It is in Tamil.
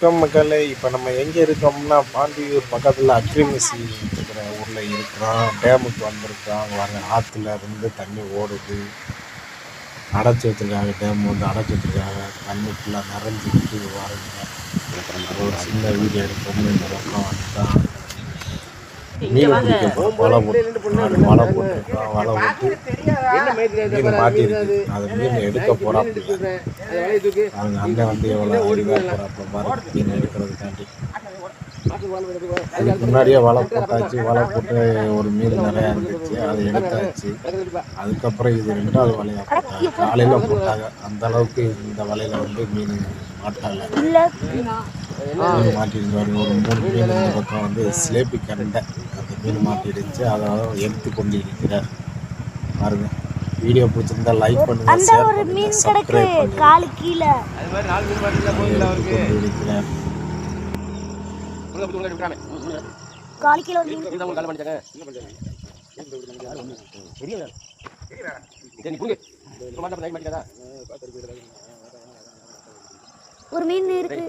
வணக்கம் மக்களே இப்போ நம்ம எங்கே இருக்கோம்னா பாண்டியூர் பக்கத்தில் அக்ரிமிசி இருக்கிற ஊரில் இருக்கிறோம். டேமுக்கு வந்திருக்கிறோம் வர வாங்க ஆற்றுல இருந்து தண்ணி ஓடுது. அடைச்சி வச்சுருக்காங்க டேம் வந்து அடைச்சி வச்சுருக்காங்க தண்ணி ஃபுல்லாக நிறைஞ்சிருக்கு பாருங்க. அது ஒரு சின்ன வீடியோ எடுத்தோம்னு இந்த பக்கம் வந்துட்டான் மீன் பிடிக்க வலை போட்டு நாலு வலை போட்டிருக்கோம் வலை போட்டு. மீன் மாட்டிருக்கு அது? மீன் எடுக்க போகிறோம் அவங்க அண்ணன் வந்து எவ்வளோ அறிவாக போகிறாப்புல பாருங்க மீன் எடுக்கிறதுக்காண்டி. அதுக்கு முன்னாடியே வலை போட்டாச்சு. வலை போட்டு ஒரு மீன் நிறையா இருந்துச்சு. அதை எடுத்தாச்சு. அதுக்கப்புறம் இது ரெண்டாவது வலையாக போட்டாங்க. காலையில் போட்டாங்க. அந்த அளவுக்கு இந்த வலையில் வந்து மீன் மாட்டாங்க மீன் மாட்டிருந்தாரு ஒரு மூணு மீன் பக்கம் வந்து சிலேபி கண்டை மீன் மாட்டிடுச்சு அதை எடுத்து கொண்டு இருக்கிறார் பாருங்க. வீடியோ பிடிச்சிருந்தா லைக் பண்ணுங்க அந்த ஒரு மீன் கிடக்கு காலு கீழே. எடுத்து கொண்டு இருக்கிறார் காலு கீழே ஒரு மீன். ஒரு மீன் இருக்கு.